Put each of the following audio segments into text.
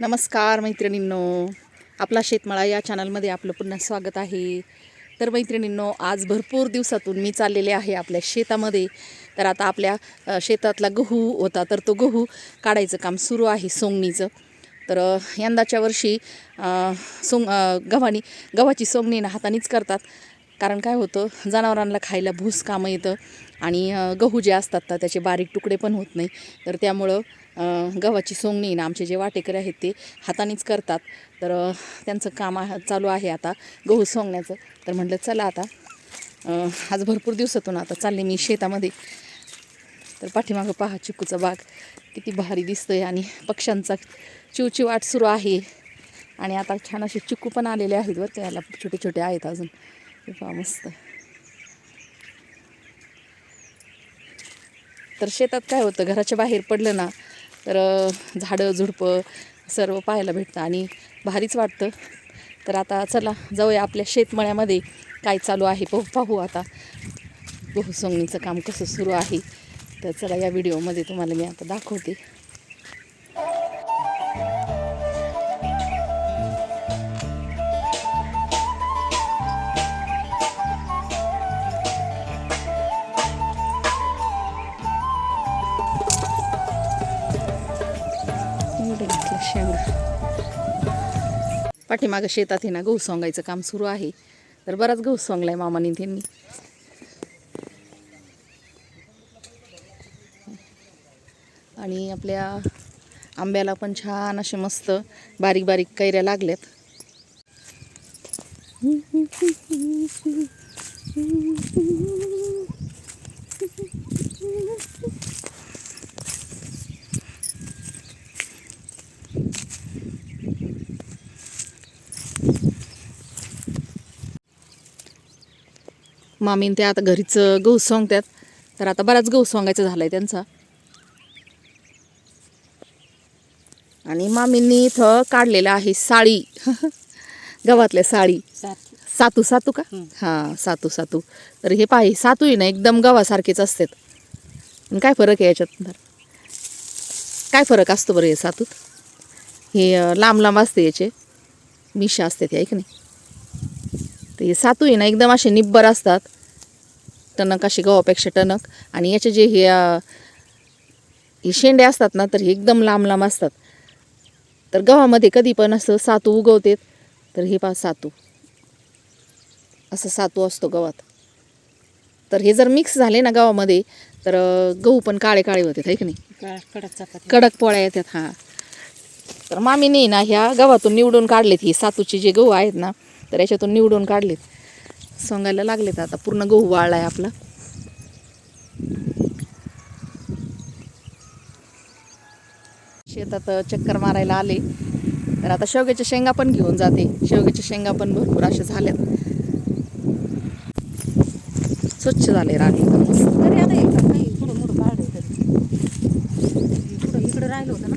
नमस्कार मैत्रिणींनो. आपला शेतमाळा या चॅनलमध्ये आपलं पुन्हा स्वागत आहे. तर मैत्रिणींनो आज भरपूर दिवसातून मी चाललेले आहे आपल्या शेतामध्ये. तर आता आपल्या शेतातला गहू होता तर तो गहू काढायचं काम सुरू आहे सोंगणीचं. तर यंदाच्या वर्षी सोंग गव्हाणी गव्हाची सोंगणी ना हातानेच करतात. कारण काय होतं जनावरांना खायला भूस कामं येतं आणि गहू जे असतात तर त्याचे बारीक तुकडे पण होत नाही. तर त्यामुळं गव्हाची सोंगणी ना आमचे जे वाटेकरी आहेत ते हातानेच करतात. तर त्यांचं काम चालू आहे आता गहू सोंगण्याचं. तर म्हटलं चला आता आज भरपूर दिवसातून आता चालले मी शेतामध्ये. तर पाठीमागं पहा चिकूचा बाग किती भारी दिसतोय आणि पक्ष्यांचा चिवचिवाट सुरू आहे. आणि आता छान असे चिकू पण आलेले आहेत बरं का याला छोटे छोटे आहेत अजून. पहा मस्त. तर शेतात काय होतं घराच्या बाहेर पडलं ना तर झाडं झुडपं सर्व पाहायला भेटतं आणि भारीच वाटतं. तर आता चला जाऊया आपल्या शेतमळ्यामध्ये काय चालू आहे पाहू पाहू आता. गहू सोंगणीचं काम कसं सुरू आहे तर चला या व्हिडिओमध्ये तुम्हाला मी आता दाखवते. शेंगा. पाठीमागं शेतात आहे ना गहू सोंगायचं काम सुरू आहे. तर बराच गहू सोंगलाय मामाने त्यांनी. आणि आपल्या आंब्याला पण छान असे मस्त बारीक बारीक कैऱ्या लागल्यात. मामीन ते आता घरीच गहू सोंगतात तर आता बराच गहू सोंगायचा झालाय त्यांचा. आणि मामींनी इथं काढलेलं आहे साळी. गव्हातल्या साळी. सातू. सातू का? हां सातू सातू. तर हे पाहि सातू आहे ना एकदम गव्हासारखेच असतात. काय फरक आहे याच्यात? तर काय फरक असतो बरं हे सातूत? हे लांब लांब असते याचे. मिशा असते ते ऐक नाही तर हे सातू आहे ना एकदम असे निब्बर असतात. टणक असे गव्हापेक्षा टणक. आणि याचे जे हे हे शेंडे असतात ना तर हे एकदम लांब लांब असतात. तर गव्हामध्ये कधी पण असं सातू उगवते तर हे पहा सातू. असं सातू असतो गव्हात. तर हे जर मिक्स झाले ना गव्हामध्ये तर गहू पण काळे काळे होते है की नाही? कडक पोळ्या येतात हां. तर मामीने ना ह्या गव्हातून निवडून काढलेत ही सातूचे जे गहू आहेत ना तर याच्यातून निवडून काढलेत. सोंगायला लागलेत आता. पूर्ण गहू वाळलाय आपला. शेतात चक्कर मारायला आले. तर आता शेवग्याच्या शेंगा पण घेऊन जाते. शेवग्याच्या शेंगा पण भरपूर अशा झाल्यात. स्वच्छ झाले एकदम मस्त तरी आता इकडं नाही पुढं मोठं काढलं पुढं इकडं राहिलं होतं ना.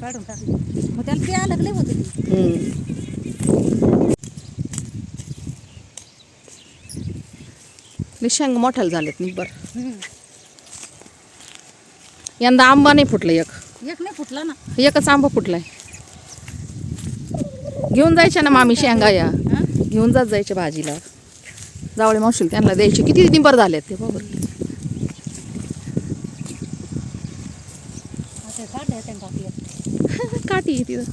काढून टाकलं मग त्याला ते अलग लय होते ते. हम्म. निशंग मोठाल झालेत निब्बर. यंदा आंबा नाही फुटला एक. एक नाही फुटला ना. एकच आंबा फुटलाय. घेऊन जायच्या ना मामी शेंगा या? घेऊन जात जायच्या भाजीला. जावळे मावशील त्यांना द्यायचे. किती निंबर झालेत ते काठी आहे तिथं.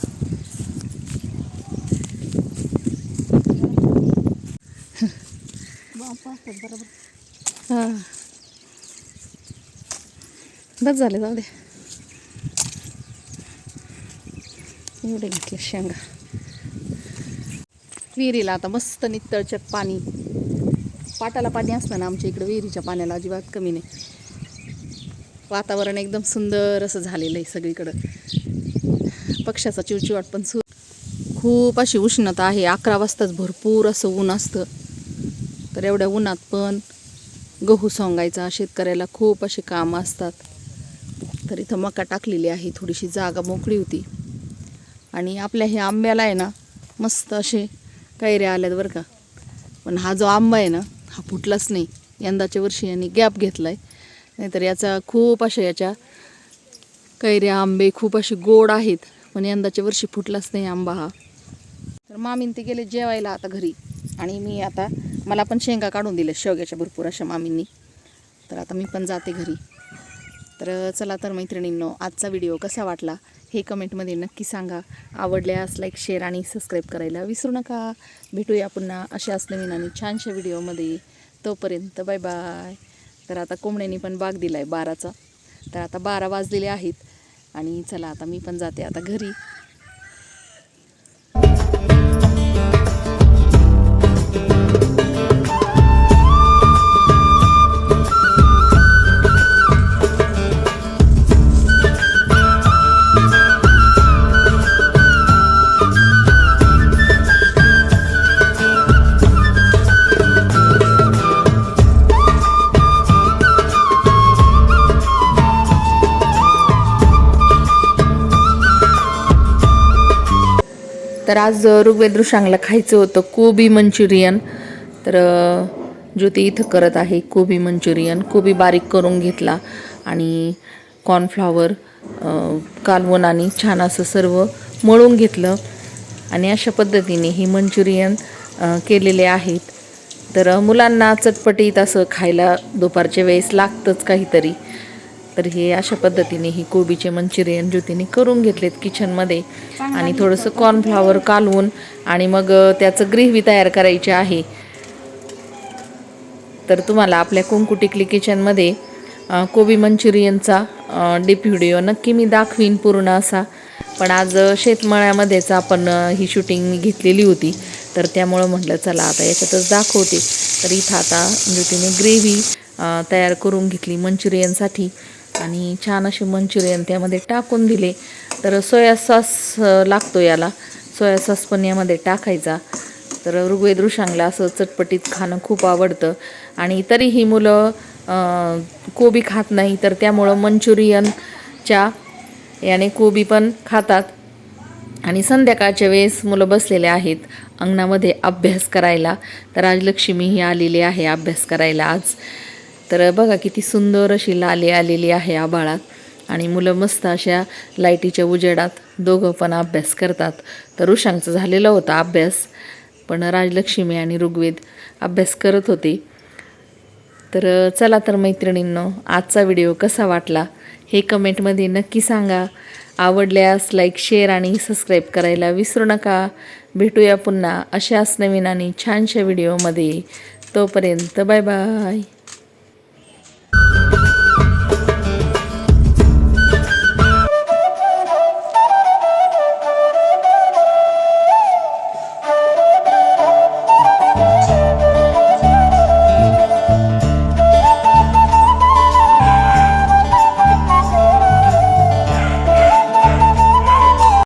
हां. बस झाले जाऊ दे. एवढे घेतले शेंगा. विहिरीला आता मस्त नितळचक पाणी. पाटाला पाणी असतं ना आमच्या इकडं विहिरीच्या पाण्याला अजिबात कमी नाही. वातावरण एकदम सुंदर असं झालेलं आहे सगळीकडं. पक्ष्याचा चिवचिवाट पण सु खूप अशी उष्णता आहे अकरा वाजताच भरपूर असं ऊन असतं. तर एवढ्या उन्हात पण गहू सोंगायचा. शेतकऱ्याला खूप असे कामं असतात. तर इथं मका टाकलेली आहे. थोडीशी जागा मोकळी होती. आणि आपल्या हे आंब्याला आहे ना मस्त असे कैऱ्या आल्यात बरं का. पण हा जो आंबा आहे ना हा फुटलाच नाही. यंदाच्या वर्षी यांनी गॅप घेतला आहे नाहीतर याचा खूप अशा याच्या कैऱ्या आंबे खूप असे गोड आहेत. पण यंदाच्या वर्षी फुटलाच नाही आंबा हा. तर मामीन ते गेले जेवायला आता घरी. आणि मी आता मला पण शेंगा काढून दिल्या शेवग्याच्या भरपूर अशा मामींनी. तर आता मी पण जाते घरी. तर चला तर मैत्रिणींनो आजचा व्हिडिओ कसा वाटला हे कमेंटमध्ये नक्की सांगा. आवडल्यास लाईक शेअर आणि सबस्क्राईब करायला विसरू नका. भेटूया पुन्हा अशाच नवीन आणि छानशा व्हिडिओमध्ये. तोपर्यंत बाय बाय तर आता कोंबड्यांनी पण बाग दिला आहे बाराचा. तर आता बारा वाजलेले आहेत. आणि चला आता मी पण जाते आता घरी. तर आज ऋग्वेद ऋषांगला खायचं होतं कोबी मंचुरियन. तर ज्योती इथं करत आहे कोबी मंचुरियन. कोबी बारीक करून घेतला आणि कॉर्नफ्लॉवर कालवून आणि छान असं सर्व मळून घेतलं. आणि अशा पद्धतीने हे मंचुरियन केलेले आहेत. तर मुलांना चटपटीत असं खायला दुपारच्या वेळेस लागतंच काहीतरी. तर हे अशा पद्धतीने ही कोबीचे मंचुरियन ज्योतीने करून घेतलेत किचनमध्ये. आणि थोडंसं कॉर्नफ्लॉवर कालवून आणि मग त्याचं ग्रेव्ही तयार करायची आहे. तर तुम्हाला आपल्या कुंकू टिकली किचनमध्ये कोबी मंचुरियनचा डीप व्हिडिओ नक्की मी दाखवीन पूर्ण असा. पण आज शेतमळ्यामध्येच आपण ही शूटिंग मी घेतलेली होती. तर त्यामुळं म्हटलं चला आता याच्यातच दाखवते. तर इथं आता ज्योतीने ग्रेव्ही तयार करून घेतली मंचुरियनसाठी आणि छान असे मंचुरियन त्यामध्ये टाकून दिले. तर सोया सॉस लागतो याला. सोया सॉस पण यामध्ये टाकायचा. तर ऋग्वेद ऋषांगला असं चटपटीत खाणं खूप आवडतं. आणि तरीही मुलं कोबी खात नाही तर त्यामुळं मंचुरियनच्या याने कोबी पण खातात. आणि संध्याकाळच्या वेळेस मुलं बसलेले आहेत अंगणामध्ये अभ्यास करायला. तर आज लक्ष्मी ही आलेली आहे अभ्यास करायला आज. तर बघा किती सुंदर अशी लाली आलेली आहे आभाळात आणि मुलं मस्त अशा लाईटीच्या उजेडात दोघं पण अभ्यास करतात. तर ऋषांचं झालेला होता अभ्यास पण राजलक्ष्मी आणि ऋग्वेद अभ्यास करत होते. तर चला तर मैत्रिणींनो आजचा व्हिडिओ कसा वाटला हे कमेंटमध्ये नक्की सांगा. आवडल्यास लाईक शेअर आणि सबस्क्राईब करायला विसरू नका. भेटूया पुन्हा अशाच नवीन आणि छानशा व्हिडिओमध्ये. तोपर्यंत बाय बाय.